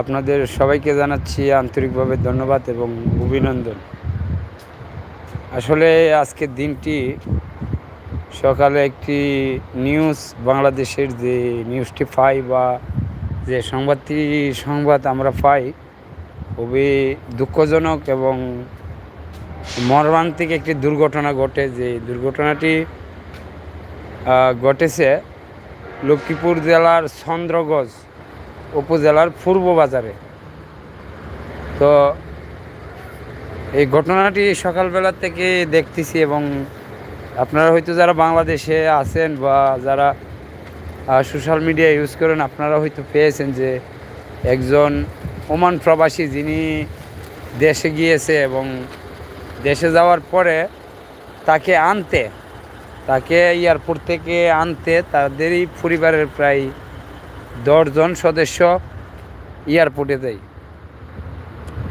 আপনাদের সবাইকে জানাচ্ছি আন্তরিকভাবে ধন্যবাদ এবং অভিনন্দন। আসলে আজকের দিনটি সকালে একটি নিউজ, বাংলাদেশের যে নিউজটি পাই বা যে সংবাদটি, সংবাদ আমরা পাই, খুবই দুঃখজনক এবং মর্মান্তিক একটি দুর্ঘটনা ঘটে। যে দুর্ঘটনাটি ঘটেছে লক্ষ্মীপুর জেলার চন্দ্রগঞ্জ উপজেলার পূর্ব বাজারে। তো এই ঘটনাটি সকালবেলা থেকে দেখতেছি এবং আপনারা হয়তো যারা বাংলাদেশে আছেন বা যারা সোশ্যাল মিডিয়া ইউজ করেন, আপনারা হয়তো পেয়েছেন যে একজন ওমান প্রবাসী যিনি দেশে গিয়েছে এবং দেশে যাওয়ার পরে তাকে আনতে, তাকে এয়ারপোর্ট থেকে আনতে তাদেরই পরিবারের প্রায় দশজন সদস্য এয়ারপোর্টে দেয়।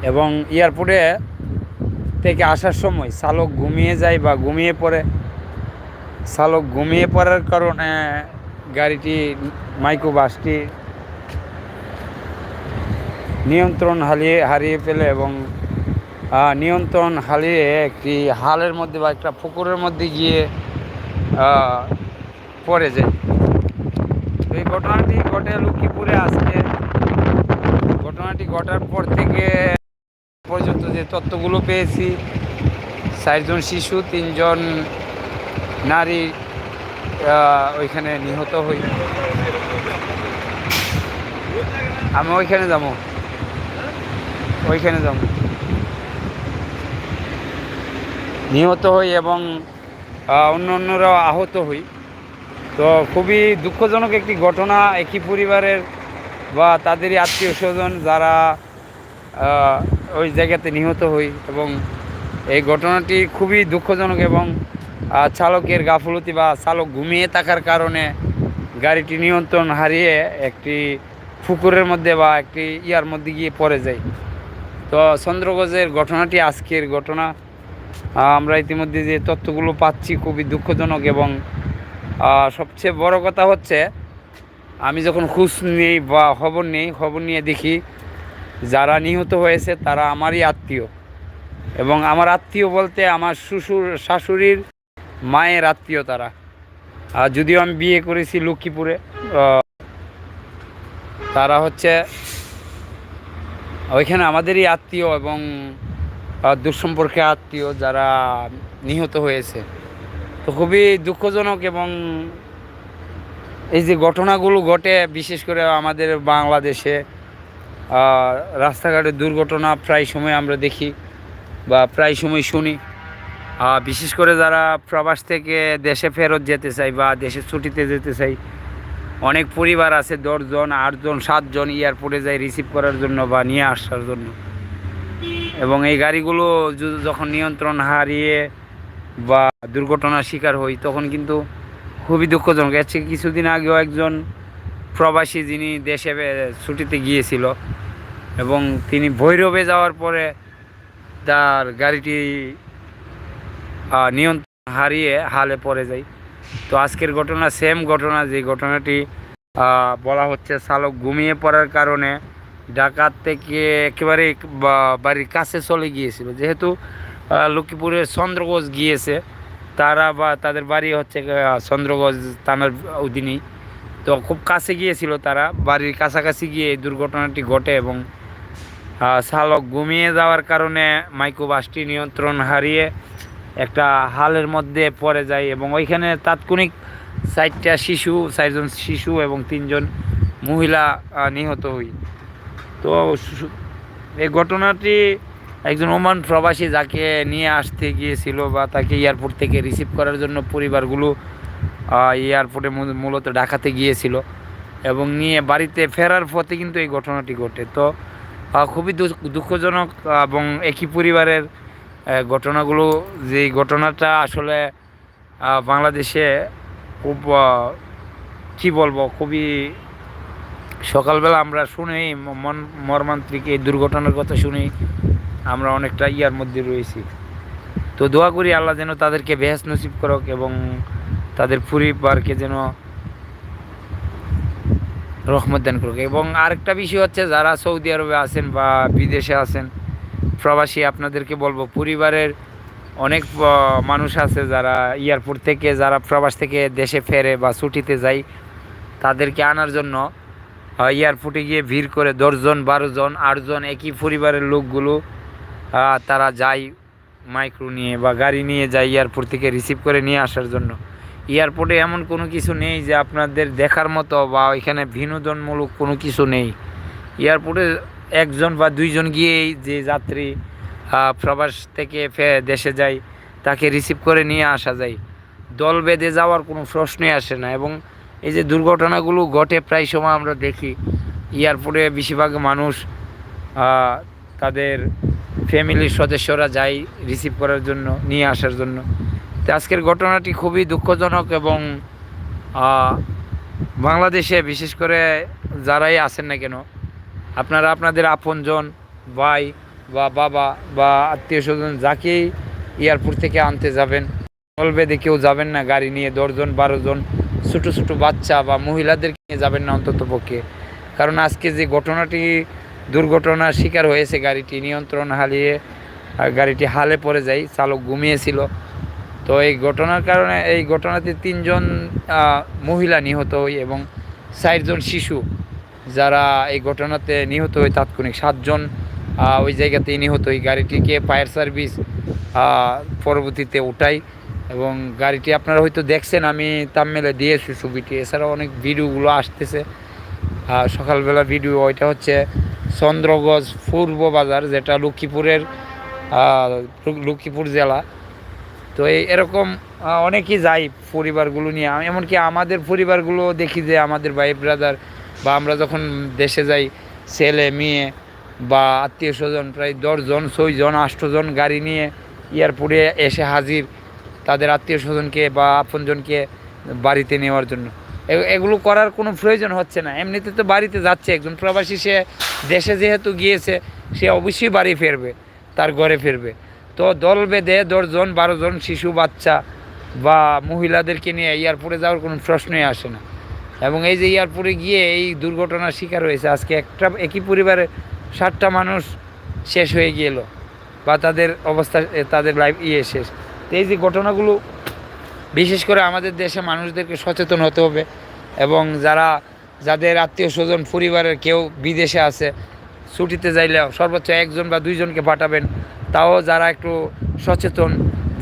এবং এয়ারপোর্টে থেকে আসার সময় চালক ঘুমিয়ে যায় বা ঘুমিয়ে পড়ে। চালক ঘুমিয়ে পড়ার কারণে গাড়িটি মাইক্রো বাসটি নিয়ন্ত্রণ হারিয়ে হারিয়ে ফেলে এবং নিয়ন্ত্রণ হারিয়ে একটি হালের মধ্যে বা একটা পুকুরের মধ্যে গিয়ে পড়ে যায়। ঘটনাটি ঘটে লক্ষ্মীপুরে আজকে। ঘটনাটি ঘটার পর থেকে পর্যন্ত যে তথ্যগুলো পেয়েছি, চারজন শিশু, তিনজন নারী ওইখানে নিহত হই। আমি ওইখানে যাব। ওইখানে যাব। নিহত হই এবং অন্য অন্যরাও আহত হই। তো খুবই দুঃখজনক একটি ঘটনা একই পরিবারের বা তাদেরই আত্মীয় স্বজন যারা ওই জায়গাতে নিহত হই এবং এই ঘটনাটি খুবই দুঃখজনক এবং চালকের গাফলতি বা চালক ঘুমিয়ে থাকার কারণে গাড়িটি নিয়ন্ত্রণ হারিয়ে একটি পুকুরের মধ্যে বা একটি ইয়ার মধ্যে গিয়ে পড়ে যায়। তো চন্দ্রগঞ্জের ঘটনাটি আজকের ঘটনা। আমরা ইতিমধ্যে যে তথ্যগুলো পাচ্ছি খুবই দুঃখজনক এবং সবচেয়ে বড় কথা হচ্ছে, আমি যখন খুশ নেই বা খবর নেই, খবর নিয়ে দেখি যারা নিহত হয়েছে তারা আমারই আত্মীয়। এবং আমার আত্মীয় বলতে আমার শ্বশুর, শাশুড়ির মায়ের আত্মীয় তারা। আর যদিও আমি বিয়ে করেছি লক্ষ্মীপুরে তারা হচ্ছে ওইখানে আমাদেরই আত্মীয় এবং দুঃসম্পর্কে আত্মীয় যারা নিহত হয়েছে। তো খুবই দুঃখজনক এবং এই যে ঘটনাগুলো ঘটে, বিশেষ করে আমাদের বাংলাদেশে রাস্তাঘাটে দুর্ঘটনা প্রায় সময় আমরা দেখি বা প্রায় সময় শুনি। বিশেষ করে যারা প্রবাস থেকে দেশে ফেরত যেতে চাই বা দেশে ছুটিতে যেতে চাই অনেক পরিবার আছে দশজন, আটজন, সাতজন এয়ারপোর্টে যায় রিসিভ করার জন্য বা নিয়ে আসার জন্য। এবং এই গাড়িগুলো যখন নিয়ন্ত্রণ হারিয়ে বা দুর্ঘটনার শিকার হই, তখন কিন্তু খুবই দুঃখজনক। থেকে কিছুদিন আগেও একজন প্রবাসী যিনি দেশে ছুটিতে গিয়েছিল এবং তিনি ভৈরবে যাওয়ার পরে তার গাড়িটি নিয়ন্ত্রণ হারিয়ে হালে পড়ে যায়। তো আজকের ঘটনা সেম ঘটনা, যে ঘটনাটি বলা হচ্ছে চালক ঘুমিয়ে পড়ার কারণে ঢাকার থেকে একেবারে বাড়ির কাছে চলে গিয়েছিল। যেহেতু লক্ষ্মীপুরের চন্দ্রগোজ গিয়েছে। তারা বা তাদের বাড়ি হচ্ছে আহ, চন্দ্রগঞ্জ থানার অধীনেই। তো খুব কাছে গিয়েছিল তারা। বাড়ির কাছাকাছি গিয়ে এই দুর্ঘটনাটি ঘটে এবং চালক ঘুমিয়ে যাওয়ার কারণে মাইক্রো বাসটি নিয়ন্ত্রণ হারিয়ে একটা হালের মধ্যে পড়ে যায় এবং ওইখানে তাৎক্ষণিক চারটা শিশু চারজন শিশু এবং তিনজন মহিলা নিহত হই। তো এই ঘটনাটি একজন ওমান প্রবাসী যাকে নিয়ে আসতে গিয়েছিল বা তাকে এয়ারপোর্ট থেকে রিসিভ করার জন্য পরিবারগুলো এয়ারপোর্টে মূলত ঢাকাতে গিয়েছিল এবং নিয়ে বাড়িতে ফেরার পথে কিন্তু এই ঘটনাটি ঘটে। তো খুবই দুঃখ- দুঃখজনক এবং একই পরিবারের ঘটনাগুলো যে ঘটনাটা আসলে বাংলাদেশে খুব কী বলব, খুবই সকালবেলা আমরা শুনি মন, মর্মান্তিক এই দুর্ঘটনার কথা শুনি আমরা অনেকটা ইয়ার মধ্যে রয়েছি। তো দোয়া করি আল্লাহ যেন তাদেরকে বেহেস নসিব করুক এবং তাদের পরিবারকে যেন রহমত দান করুক। এবং আরেকটা বিষয় হচ্ছে, যারা সৌদি আরবে আছেন বা বিদেশে আছেন, প্রবাসী, আপনাদেরকে বলব, পরিবারের অনেক মানুষ আছে যারা এয়ারপোর্ট থেকে, যারা প্রবাস থেকে দেশে ফেরে বা ছুটিতে যায় তাদেরকে আনার জন্য এয়ারপোর্টে গিয়ে ভিড় করে দশজন বারোজন আটজন একই পরিবারের লোকগুলো তারা যায় মাইক্রো নিয়ে বা গাড়ি নিয়ে যায় এয়ারপোর্ট থেকে রিসিভ করে নিয়ে আসার জন্য। এয়ারপোর্টে এমন কোনো কিছু নেই যে আপনাদের দেখার মতো বা এখানে বিনোদনমূলক কোনো কিছু নেই। এয়ারপোর্টে একজন বা দুইজন গিয়েই যে যাত্রী প্রবাস থেকে দেশে যায়, তাকে রিসিভ করে নিয়ে আসা যায়। দল বেঁধে যাওয়ার কোনো প্রশ্নই আসে না এবং এই যে দুর্ঘটনাগুলো ঘটে প্রায় সময় আমরা দেখি। এয়ারপোর্টে বেশিরভাগ মানুষ তাদের ফ্যামিলির সদস্যরা যায় রিসিভ করার জন্য, নিয়ে আসার জন্য। তো আজকের ঘটনাটি খুবই দুঃখজনক এবং বাংলাদেশে বিশেষ করে যারাই আছেন না কেন, আপনারা আপনাদের আপনজন, ভাই বা বাবা বা আত্মীয় স্বজন যাকেই এয়ারপোর্ট থেকে আনতে যাবেন বেঁধে কেউ যাবেন না, গাড়ি নিয়ে দশজন বারো জন ছোটো ছোটো বাচ্চা বা মহিলাদের নিয়ে যাবেন না অন্তত পক্ষে কারণ আজকে যে ঘটনাটি দুর্ঘটনার শিকার হয়েছে গাড়িটি, নিয়ন্ত্রণ হারিয়ে গাড়িটি হালে পড়ে যায়, চালক ঘুমিয়েছিল। তো এই ঘটনার কারণে এই ঘটনাতে তিনজন মহিলা নিহত হয় এবং চারজন শিশু। যারা এই ঘটনাতে নিহত হয় তাৎক্ষণিক সাতজন ওই জায়গাতেই নিহত হয়। গাড়িটিকে ফায়ার সার্ভিস পরবর্তীতে উঠাই এবং গাড়িটি আপনারা হয়তো দেখছেন, আমি তামমেলে দিয়েছি ছবিটি। এছাড়াও অনেক ভিডিওগুলো আসতেছে। সকালবেলা ভিডিও, ওইটা হচ্ছে চন্দ্রগঞ্জ পূর্ব বাজার, যেটা লক্ষ্মীপুরের লক্ষ্মীপুর জেলা। তো এই এরকম অনেকেই যায় পরিবারগুলো নিয়ে। এমনকি আমাদের পরিবারগুলো দেখি যে আমাদের ভাই ব্রাদার বা আমরা যখন দেশে যাই, ছেলে, মেয়ে বা আত্মীয় স্বজন, প্রায় দশজন, ছয়জন আষ্টজন গাড়ি নিয়ে এয়ারপোর্টে এসে হাজির তাদের আত্মীয় স্বজনকে বা আপনজনকে বাড়িতে নেওয়ার জন্য। এগুলো করার কোনো প্রয়োজন হচ্ছে না। এমনিতে তো বাড়িতে যাচ্ছে একজন। প্রবাসী সে দেশে যেহেতু গিয়েছে, সে অবশ্যই বাড়ি ফিরবে, তার ঘরে ফিরবে। তো দল বেঁধে দশজন বারো জন শিশু, বাচ্চা বা মহিলাদেরকে নিয়ে এয়ারপোর্টে যাওয়ার কোনো প্রশ্নই আসে না। এবং এই যে এয়ারপোর্টে গিয়ে এই দুর্ঘটনার শিকার হয়েছে, আজকে একটা একই পরিবারে ষাটটা মানুষ শেষ হয়ে গেল বা তাদের অবস্থা, তাদের লাইফ ইয়ে শেষ। তো এই যে ঘটনাগুলো, বিশেষ করে আমাদের দেশে মানুষদেরকে সচেতন হতে হবে। এবং যারা, যাদের আত্মীয় স্বজন, পরিবারের কেউ বিদেশে আছে, ছুটিতে যাইলে সর্বোচ্চ একজন বা দুইজনকে পাঠাবেন। তাও যারা একটু সচেতন,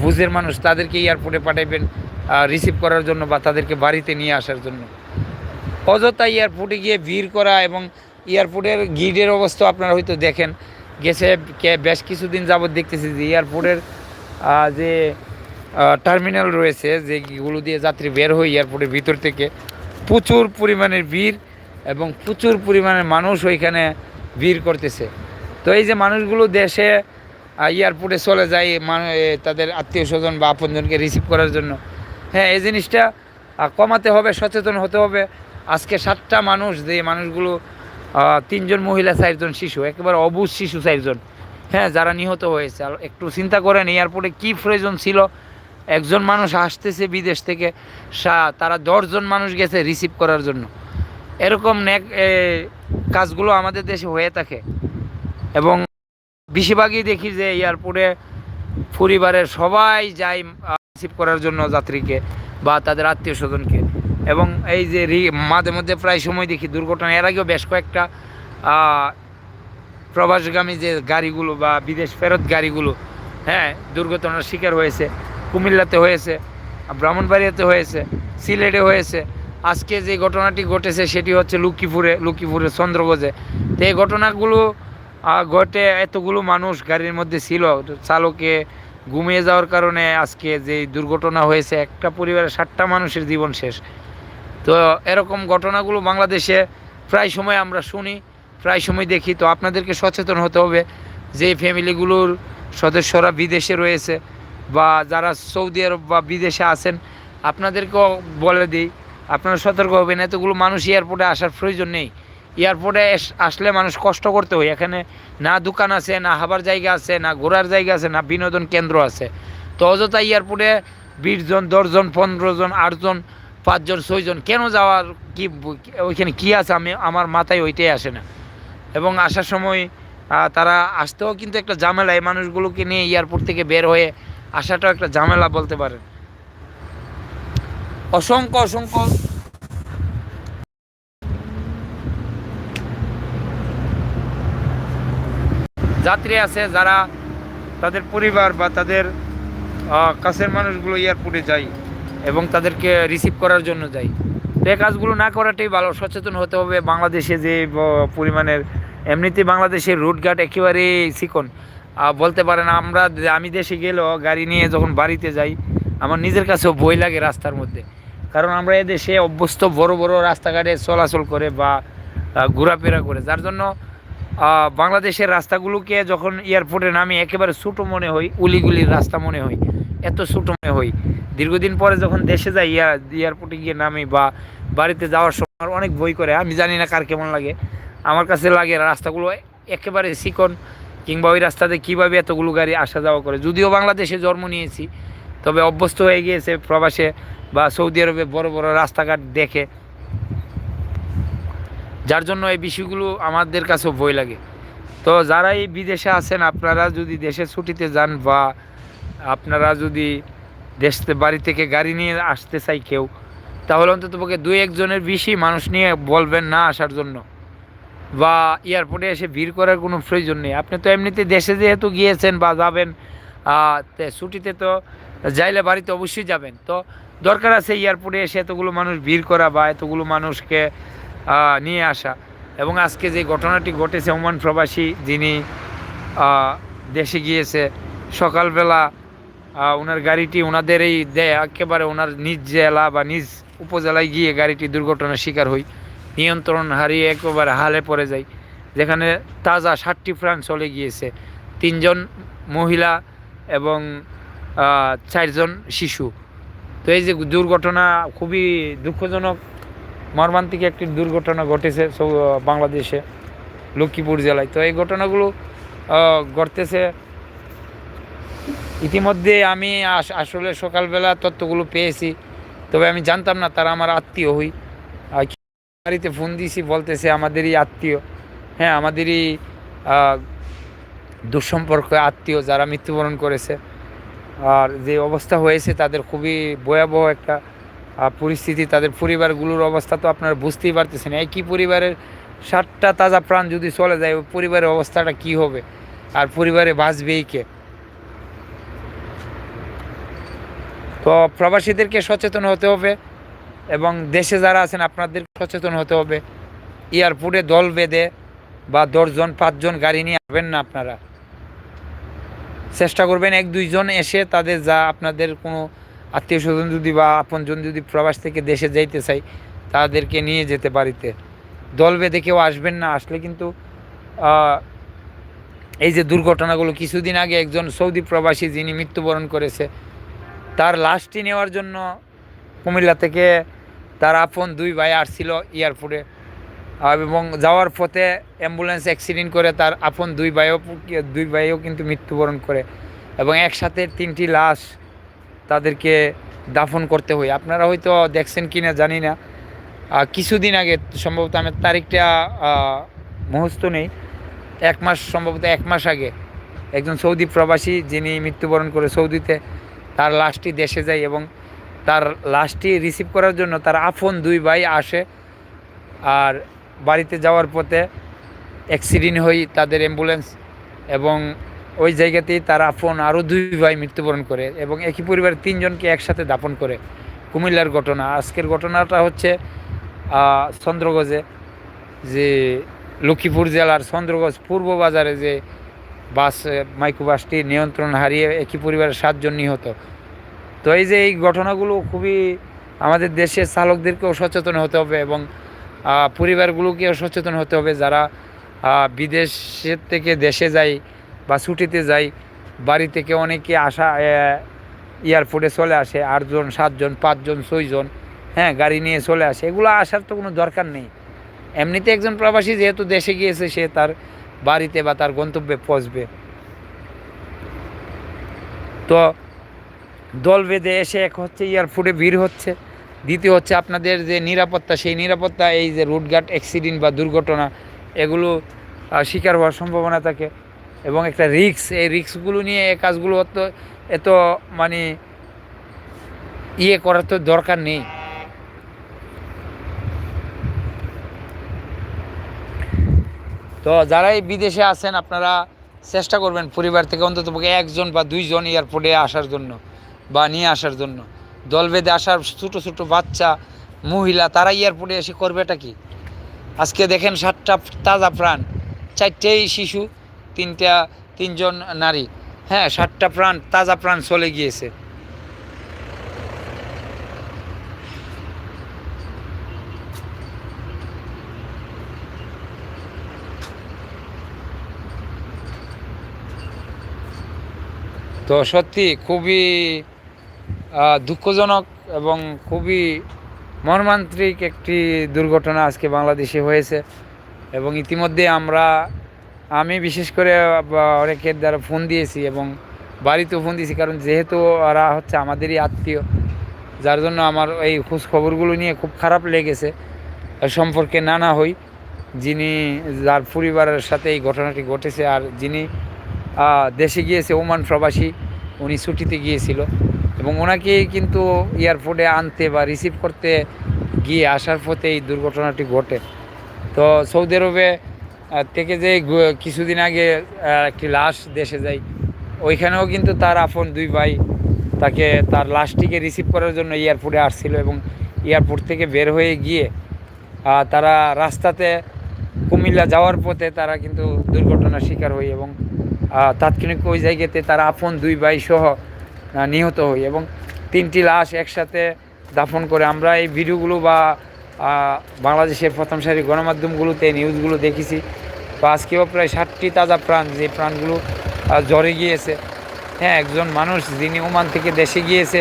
বুঝের মানুষ, তাদেরকে এয়ারপোর্টে পাঠাবেন রিসিভ করার জন্য বা তাদেরকে বাড়িতে নিয়ে আসার জন্য। অযথা এয়ারপোর্টে গিয়ে ভিড় করা এবং এয়ারপোর্টের গিডের অবস্থা আপনারা হয়তো দেখেন। গেছে বেশ কিছুদিন যাবৎ দেখতেছি যে এয়ারপোর্টের যে টার্মিনাল রয়েছে যেগুলো দিয়ে যাত্রী বের হয় এয়ারপোর্টের ভিতর থেকে প্রচুর পরিমাণের ভিড় এবং প্রচুর পরিমাণের মানুষ ওইখানে ভিড় করতেছে। তো এই যে মানুষগুলো দেশে এয়ারপোর্টে চলে যায় মানে তাদের আত্মীয় স্বজন বা আপনজনকে রিসিভ করার জন্য। হ্যাঁ এই জিনিসটা কমাতে হবে, সচেতন হতে হবে। আজকে সাতটা মানুষ, যে মানুষগুলো তিনজন মহিলা, চারজন শিশু, একেবারে অবুজ শিশু চারজন। হ্যাঁ যারা নিহত হয়েছে। একটু চিন্তা করেন এয়ারপোর্টে কী প্রয়োজন ছিল? একজন মানুষ আসতেছে বিদেশ থেকে, সা- তারা দশজন মানুষ গেছে রিসিভ করার জন্য। এরকম নেক কাজগুলো আমাদের দেশে হয়ে থাকে। এবং বেশিরভাগই দেখি যে এয়ারপোর্টে পরিবারের সবাই যায় রিসিভ করার জন্য যাত্রীকে বা তাদের আত্মীয় স্বজনকে। এবং এই যে মাঝে মধ্যে প্রায় সময় দেখি দুর্ঘটনা, এর আগেও বেশ কয়েকটা প্রবাসগামী যে গাড়িগুলো বা বিদেশ ফেরত গাড়িগুলো হ্যাঁ দুর্ঘটনার শিকার হয়েছে। কুমিল্লাতে হয়েছে ব্রাহ্মণবাড়িয়াতে হয়েছে, সিলেটে হয়েছে। আজকে যে ঘটনাটি ঘটেছে সেটি হচ্ছে লক্ষ্মীপুরে, লক্ষ্মীপুরের চন্দ্রগজে। তো এই ঘটনাগুলো ঘটে এতগুলো মানুষ গাড়ির মধ্যে ছিল, চালকে ঘুমিয়ে যাওয়ার কারণে আজকে যে দুর্ঘটনা হয়েছে, একটা পরিবারের ষাটটা মানুষের জীবন শেষ। তো এরকম ঘটনাগুলো বাংলাদেশে প্রায় সময় আমরা শুনি, প্রায় সময় দেখি। তো আপনাদেরকে সচেতন হতে হবে, যে ফ্যামিলিগুলোর সদস্যরা বিদেশে রয়েছে বা যারা সৌদি আরব বা বিদেশে আছেন, আপনাদেরকেও বলে দিই, আপনারা সতর্ক হবেন, এতগুলো মানুষ এয়ারপোর্টে আসার প্রয়োজন নেই। এয়ারপোর্টে আসলে মানুষ কষ্ট করতে হয়, এখানে না দোকান আছে, না হাবার জায়গা আছে, না ঘোরার জায়গা আছে, না বিনোদন কেন্দ্র আছে। তো অযথা এয়ারপোর্টে বিশ জন দশজন পনেরো জন আটজন পাঁচজন ছয়জন কেন যাওয়ার কি, ওইখানে কি আছে, আমি, আমার মাথায় ওইটাই আসে না। এবং আসার সময় তারা আসতেও কিন্তু একটা ঝামেলা, এই মানুষগুলোকে নিয়ে এয়ারপোর্ট থেকে বের হয়ে আসাটাও একটা ঝামেলা বলতে পারেন। অসংখ্য অসংখ্য। যাত্রী আছে যারা তাদের পরিবার বা তাদের কাছের মানুষগুলো এয়ারপোর্টে যায় এবং তাদেরকে রিসিভ করার জন্য যায়। তো এই কাজগুলো না করাটাই ভালো। সচেতন হতে হবে। বাংলাদেশে যে পরিমাণের, এমনিতে বাংলাদেশের রুটঘাট একেবারেই চিকন বলতে পারেন, আমরা আমি দেশে গেলেও গাড়ি নিয়ে যখন বাড়িতে যাই, আমার নিজের কাছেও বই লাগে রাস্তার মধ্যে। কারণ আমরা এদেশে অভ্যস্ত বড় বড় রাস্তাঘাটে চলাচল করে বা ঘোরাফেরা করে। যার জন্য বাংলাদেশের রাস্তাগুলোকে যখন এয়ারপোর্টে নামি, একেবারে ছোটো মনে হয়, উলিগুলির রাস্তা মনে হয়, এত ছোটো মনে হয়। দীর্ঘদিন পরে যখন দেশে যাই এয়ারপোর্টে গিয়ে নামি বা বাড়িতে যাওয়ার সময় অনেক বই করে। আমি জানি না কার কেমন লাগে। আমার কাছে লাগে রাস্তাগুলো একেবারে চিকন কিংবা ওই রাস্তাতে কীভাবে এতগুলো গাড়ি আসা যাওয়া করে? যদিও বাংলাদেশে জন্ম নিয়েছি, তবে অভ্যস্ত হয়ে গিয়েছে প্রবাসে বা সৌদি আরবে বড় বড় রাস্তাঘাট দেখে। যার জন্য এই বিষয়গুলো আমাদের কাছেও ভয় লাগে। তো যারা এই বিদেশে আছেন, আপনারা যদি দেশে ছুটিতে যান বা আপনারা যদি দেশ বাড়ি থেকে গাড়ি নিয়ে আসতে চাই কেউ, তাহলে অন্তত পক্ষে দুই একজনের বেশি মানুষ নিয়ে বলবেন না আসার জন্য। বা এয়ারপোর্টে এসে ভিড় করার কোনো প্রয়োজন নেই। আপনি তো এমনিতে দেশে যেহেতু গিয়েছেন বা যাবেন ছুটিতে তো যাইলে বাড়িতে অবশ্যই যাবেন। তো দরকার আছে এয়ারপোর্টে এসে এতগুলো মানুষ ভিড় করা বা এতগুলো মানুষকে নিয়ে আসা। এবং আজকে যে ঘটনাটি ঘটেছে, ওমান প্রবাসী যিনি দেশে গিয়েছে, সকালবেলা ওনার গাড়িটি ওনাদের এই দেয়। একেবারে ওনার নিজ জেলা বা নিজ উপজেলায় গিয়ে গাড়িটি দুর্ঘটনার শিকার হই। নিয়ন্ত্রণ হারিয়ে একেবারে হালে পড়ে যায়। যেখানে তাজা ষাটটি প্রাণ চলে গিয়েছে। তিনজন মহিলা এবং চারজন শিশু। তো এই যে দুর্ঘটনা খুবই দুঃখজনক, মর্মান্তিক একটি দুর্ঘটনা ঘটেছে বাংলাদেশে, লক্ষ্মীপুর জেলায়। তো এই ঘটনাগুলো ঘটতেছে। ইতিমধ্যে আমি আসলে সকালবেলা তথ্যগুলো পেয়েছি। তবে আমি জানতাম না তারা আমার আত্মীয় হই। বাড়িতে ফোন দিয়েছি, বলতেছে আমাদেরই আত্মীয়। হ্যাঁ আমাদেরই দুঃসম্পর্ক আত্মীয় যারা মৃত্যুবরণ করেছে। আর যে অবস্থা হয়েছে তাদের খুবই ভয়াবহ একটা পরিস্থিতি। তাদের পরিবারগুলোর অবস্থা তো আপনারা বুঝতেই পারতেছেন। একই পরিবারের ষাটটা তাজা প্রাণ যদি চলে যায়, ওই পরিবারের অবস্থাটা কি হবে? আর পরিবারে বাঁচবেই কে? তো প্রবাসীদেরকে সচেতন হতে হবে। এবং দেশে যারা আছেন, আপনাদের সচেতন হতে হবে। এয়ারপোর্টে দল বেঁধে বা দশজন, পাঁচজন গাড়ি নিয়ে আসবেন না আপনারা। চেষ্টা করবেন এক, দুইজন এসে তাদের যা আপনাদের কোনো আত্মীয় স্বজন যদি বা আপনজন যদি প্রবাস থেকে দেশে যাইতে চাই তাদেরকে নিয়ে যেতে বাড়িতে। দল বেঁধে কেউ আসবেন না, আসলে কিন্তু এই যে দুর্ঘটনাগুলো কিছুদিন আগে একজন সৌদি প্রবাসী যিনি মৃত্যুবরণ করেছে, তার লাশটি নেওয়ার জন্য কুমিল্লা থেকে তার আপন দুই ভাই আসছিল এয়ারপোর্টে। এবং যাওয়ার পথে অ্যাম্বুলেন্স অ্যাক্সিডেন্ট করে তার আপন দুই ভাইও দুই ভাইও কিন্তু মৃত্যুবরণ করে এবং একসাথে তিনটি লাশ তাদেরকে দাফন করতে হয়। আপনারা হয়তো দেখছেন কি না জানি না। কিছুদিন আগে সম্ভবত আমার তারিখটা আহ, মুহূর্ত নেই। এক মাস সম্ভবত এক মাস আগে একজন সৌদি প্রবাসী যিনি মৃত্যুবরণ করে সৌদিতে তার লাশটি দেশে যায় এবং তার লাশটি রিসিভ করার জন্য তার আপন দুই ভাই আসে আর বাড়িতে যাওয়ার পথে অ্যাক্সিডেন্ট হই তাদের অ্যাম্বুলেন্স এবং ওই জায়গাতেই তার আপন আরও দুই ভাই মৃত্যুবরণ করে এবং একই পরিবার তিনজনকে একসাথে দাপন করে। কুমিল্লার ঘটনা। আজকের ঘটনাটা হচ্ছে আহ, চন্দ্রগঞ্জে যে লক্ষ্মীপুর জেলার চন্দ্রগঞ্জ পূর্ব বাজারে যে বাস মাইক্রোবাসটি নিয়ন্ত্রণ হারিয়ে একই পরিবারের সাতজন নিহত। তো এই যে এই ঘটনাগুলো খুবই আমাদের দেশের চালকদেরকেও সচেতন হতে হবে এবং পরিবারগুলোকেও সচেতন হতে হবে যারা বিদেশের থেকে দেশে যায় বা ছুটিতে যায়, বাড়ি থেকে অনেকে আসা এয়ারপোর্টে চলে আসে, আটজন, সাতজন, পাঁচজন, ছয়জন হ্যাঁ গাড়ি নিয়ে চলে আসে, এগুলো আসার তো কোনো দরকার নেই। এমনিতে একজন প্রবাসী যেহেতু দেশে গিয়েছে, সে তার বাড়িতে বা তার গন্তব্যে পৌঁছবে। তো দল বেঁধে এসে এক হচ্ছে এয়ারপোর্টে ভিড় হচ্ছে। দ্বিতীয় হচ্ছে আপনাদের যে নিরাপত্তা, সেই নিরাপত্তা, এই যে রুটঘাট অ্যাক্সিডেন্ট বা দুর্ঘটনা, এগুলো শিকার হওয়ার সম্ভাবনা থাকে এবং একটা রিক্স এই রিক্সগুলো নিয়ে এই কাজগুলো অত, এত মানে ইয়ে করার তো দরকার নেই। তো যারাই বিদেশে আছেন, আপনারা চেষ্টা করবেন পরিবার থেকে অন্তত একজন বা দুইজন এয়ারপোর্টে আসার জন্য। বা নিয়ে আসার জন্য। দল বেঁধে আসার ছোটো ছোটো বাচ্চা, মহিলা, তারা এয়ারপোর্টে এসে করবেটা কি? আজকে দেখেন সাতটা তাজা প্রাণ, চারটেই শিশু, তিনটা, তিনজন নারী। হ্যাঁ সাতটা প্রাণ, তাজা প্রাণ চলে গিয়েছে। তো সত্যি খুবই দুঃখজনক এবং খুবই মর্মান্তিক একটি দুর্ঘটনা আজকে বাংলাদেশে হয়েছে এবং ইতিমধ্যে আমরা, আমি বিশেষ করে অনেকের দ্বারা ফোন দিয়েছি এবং বাড়িতেও ফোন দিয়েছি, কারণ যেহেতু ওরা হচ্ছে আমাদেরই আত্মীয়, যার জন্য আমার এই খোঁজ খবরগুলো নিয়ে খুব খারাপ লেগেছে। সম্পর্কে নানা হই, যিনি, যার পরিবারের সাথে এই ঘটনাটি ঘটেছে, আর যিনি দেশে গিয়েছে, ওমান প্রবাসী, উনি ছুটিতে গিয়েছিল। এবং ওনাকে কিন্তু এয়ারপোর্টে আনতে বা রিসিভ করতে গিয়ে আসার পথে এই দুর্ঘটনাটি ঘটে। তো সৌদি আরবে থেকে যে কিছুদিন আগে একটি লাশ দেশে যায়, ওইখানেও কিন্তু তার আপন দুই ভাই তাকে তার লাশটিকে রিসিভ করার জন্য এয়ারপোর্টে আসছিল এবং এয়ারপোর্ট থেকে বের হয়ে গিয়ে তারা রাস্তাতে কুমিল্লা যাওয়ার পথে তারা কিন্তু দুর্ঘটনার শিকার হয় এবং তাৎক্ষণিক ওই জায়গাতে তারা আপন দুই ভাই সহ নিহত হই এবং তিনটি লাশ একসাথে দাফন করে আমরা এই ভিডিওগুলো বা বাংলাদেশের প্রথম সারি গণমাধ্যমগুলোতে, নিউজগুলো দেখেছি। বা আজকেও প্রায় ষাটটি তাজা প্রাণ, যে প্রাণগুলো জ্বরে গিয়েছে। হ্যাঁ একজন মানুষ যিনি ওমান থেকে দেশে গিয়েছে,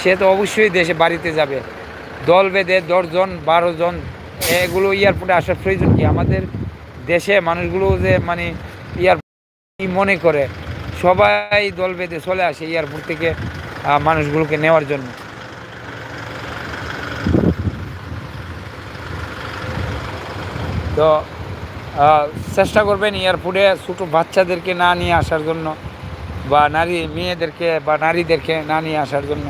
সে তো অবশ্যই দেশে বাড়িতে যাবে। দল বেঁধে দশজন বারো জন এগুলো এয়ারপোর্টে আসার প্রয়োজন কি? আমাদের দেশে মানুষগুলো যে মানে এয়ার কি মনে করে। সবাই দল বেঁধে চলে আসে এয়ারপোর্ট থেকে মানুষগুলোকে নেওয়ার জন্য। তো চেষ্টা করবেন এয়ারপোর্টে ছোটো বাচ্চাদেরকে না নিয়ে আসার জন্য, বা নারী, মেয়েদেরকে বা নারীদেরকে না নিয়ে আসার জন্য।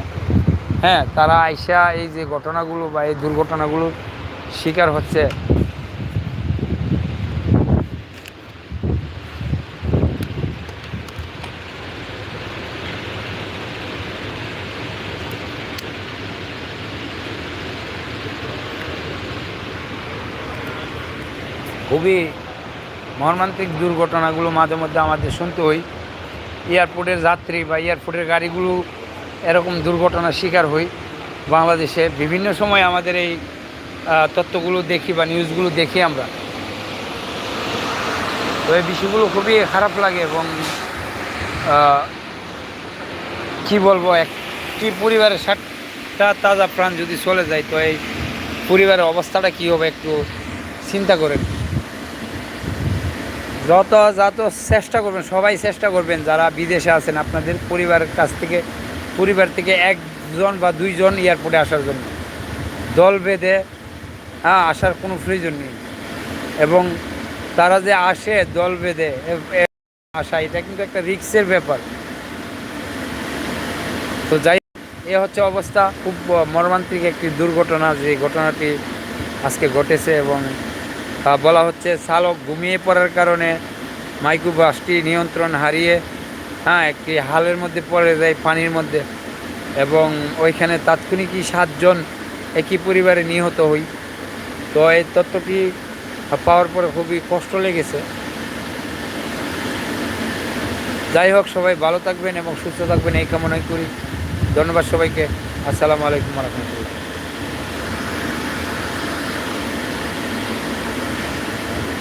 হ্যাঁ তারা আইসা এই যে ঘটনাগুলো বা এই দুর্ঘটনাগুলোর শিকার হচ্ছে। খুবই মর্মান্তিক দুর্ঘটনাগুলো মাঝে মধ্যে আমাদের শুনতে হই এয়ারপোর্টের যাত্রী বা এয়ারপোর্টের গাড়িগুলো এরকম দুর্ঘটনার শিকার হই। বাংলাদেশে বিভিন্ন সময় আমাদের এই তথ্যগুলো দেখি বা নিউজগুলো দেখি আমরা। তো এই বিষয়গুলো খুবই খারাপ লাগে এবং কি বলব, একটি পরিবারের ষাটটা তাজা প্রাণ যদি চলে যায়, তো এই পরিবারের অবস্থাটা কী হবে একটু চিন্তা করেন। যত যত চেষ্টা করবেন, সবাই চেষ্টা করবেন যারা বিদেশে আছেন, আপনাদের পরিবারের কাছ থেকে, পরিবার থেকে একজন বা দুইজন এয়ারপোর্টে আসার জন্য। দল বেঁধে হ্যাঁ আসার কোনো প্রয়োজন নেই। এবং তারা যে আসে, দল বেঁধে আসা, এটা কিন্তু একটা রিক্সের ব্যাপার। তো যাই এ হচ্ছে অবস্থা। খুব মর্মান্তিক একটি দুর্ঘটনা যে ঘটনাটি আজকে ঘটেছে এবং বলা হচ্ছে চালক ঘুমিয়ে পড়ার কারণে মাইক্রো বাসটি নিয়ন্ত্রণ হারিয়ে হ্যাঁ একটি হালের মধ্যে পড়ে যায় পানির মধ্যে। এবং ওইখানে তাৎক্ষণিকই সাতজন একই পরিবারে নিহত হই। তো এই তথ্যটি পাওয়ার পরে খুবই কষ্ট লেগেছে। যাই হোক, সবাই ভালো থাকবেন এবং সুস্থ থাকবেন, এই কামনাই করি। ধন্যবাদ সবাইকে। আসসালামু আলাইকুম রহমতুল্লাহ।